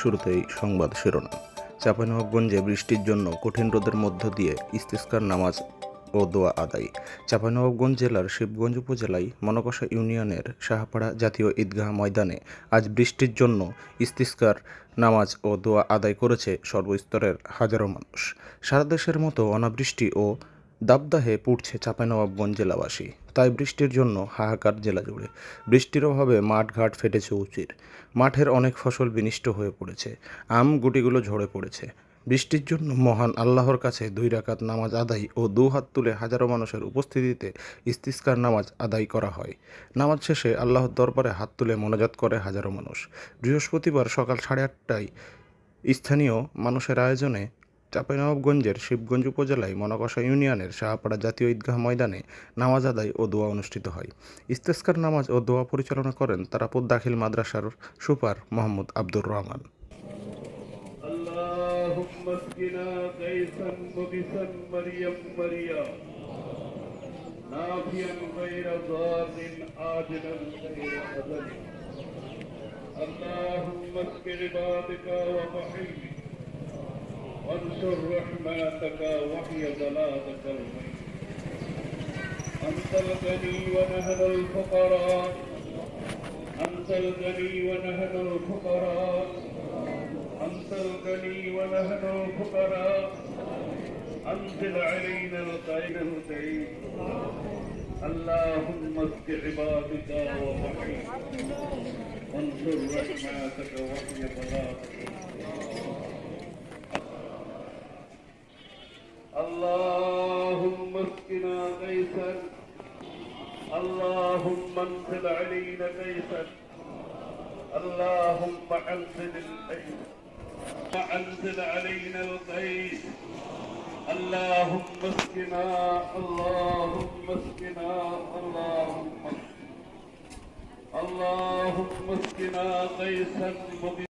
শুরুতেই সংবাদ শিরোনাম। চাঁপাইনবাবগঞ্জে বৃষ্টির জন্য কঠিন রোদের মধ্য দিয়ে ইস্তিস্কার নামাজ ও দোয়া আদায়। চাঁপাইনবাবগঞ্জ জেলার শিবগঞ্জ উপজেলায় মনকষা ইউনিয়নের শাহপাড়া জাতীয় ঈদগাহ ময়দানে আজ বৃষ্টির জন্য ইস্তিস্কার নামাজ ও দোয়া আদায় করেছে সর্বস্তরের হাজারো মানুষ। সারা দেশের মতো অনাবৃষ্টি ও দাবদাহে পুড়ছে চাঁপাইনবাবগঞ্জ জেলাবাসী। তাই বৃষ্টির জন্য হাহাকার জেলা জুড়ে। বৃষ্টির অভাবে মাঠঘাট ফেটেছে উচির। মাঠের অনেক ফসল বিনিষ্ট হয়ে পড়েছে। আম গুটিগুলো ঝরে পড়েছে। বৃষ্টির জন্য মহান আল্লাহর কাছে দুই রাকাত নামাজ আদায় ও দু হাত তুলে হাজারো মানুষের উপস্থিতিতে ইস্তিস্কার নামাজ আদায় করা হয়। নামাজ শেষে আল্লাহর দরবারে হাত তুলে মোনাজাত করে হাজারো মানুষ। বৃহস্পতিবার সকাল সাড়ে আটটায় স্থানীয় মানুষের আয়োজনে চাঁপাইনবাবগঞ্জের শিবগঞ্জ উপজেলায় মনকষা ইউনিয়নের শাহপাড়া জাতীয় ঈদগাহ ময়দানে নামাজ আদায় ও দোয়া অনুষ্ঠিত হয় ইস্তেস্কার নামাজ ও দোয়া পরিচালনা করেন তারাপুর দাখিল মাদ্রাসার সুপার মোহাম্মদ আব্দুর রহমান اللهم اسقنا غيثا مغيثا مريم مريم نافيا غير ضار عاجلا غير أذل اللهم اسق عبادك وضحيك وانشر رحمتك وحي ضلالك الميت أنت الغني ونحن الفقراء. أنت الغني ونحن الفقراء. أنت الغني ونحن الفقراء. أنزل علينا الخير الكريم اللهم اسق عبادك ووحيك. وانصر رحمتك وحي بلاغتك اللهم اسقنا غيثا اللهم انزل علينا غيثا اللهم انزل الغيث وانزل علينا الغيث اللهم اسقنا. اللهم اسقنا. اللهم اللهم اسقنا غيثا